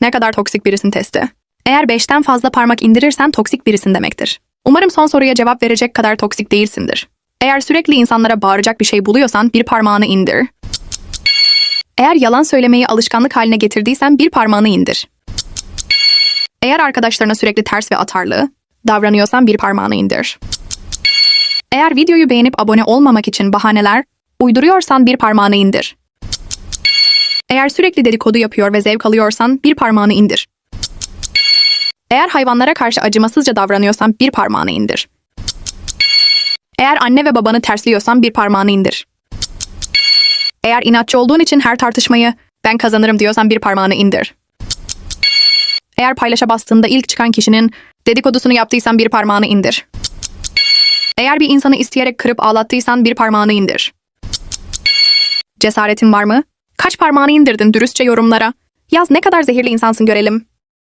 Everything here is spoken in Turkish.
Ne kadar toksik birisin testi. Eğer 5'ten fazla parmak indirirsen toksik birisin demektir. Umarım son soruya cevap verecek kadar toksik değilsindir. Eğer sürekli insanlara bağıracak bir şey buluyorsan bir parmağını indir. Eğer yalan söylemeyi alışkanlık haline getirdiysen bir parmağını indir. Eğer arkadaşlarına sürekli ters ve atarlı davranıyorsan bir parmağını indir. Eğer videoyu beğenip abone olmamak için bahaneler uyduruyorsan bir parmağını indir. Eğer sürekli dedikodu yapıyor ve zevk alıyorsan bir parmağını indir. Eğer hayvanlara karşı acımasızca davranıyorsan bir parmağını indir. Eğer anne ve babanı tersliyorsan bir parmağını indir. Eğer inatçı olduğun için her tartışmayı ben kazanırım diyorsan bir parmağını indir. Eğer paylaşa bastığında ilk çıkan kişinin dedikodusunu yaptıysan bir parmağını indir. Eğer bir insanı isteyerek kırıp ağlattıysan bir parmağını indir. Cesaretin var mı? Kaç parmağını indirdin dürüstçe yorumlara? Yaz ne kadar zehirli insansın görelim.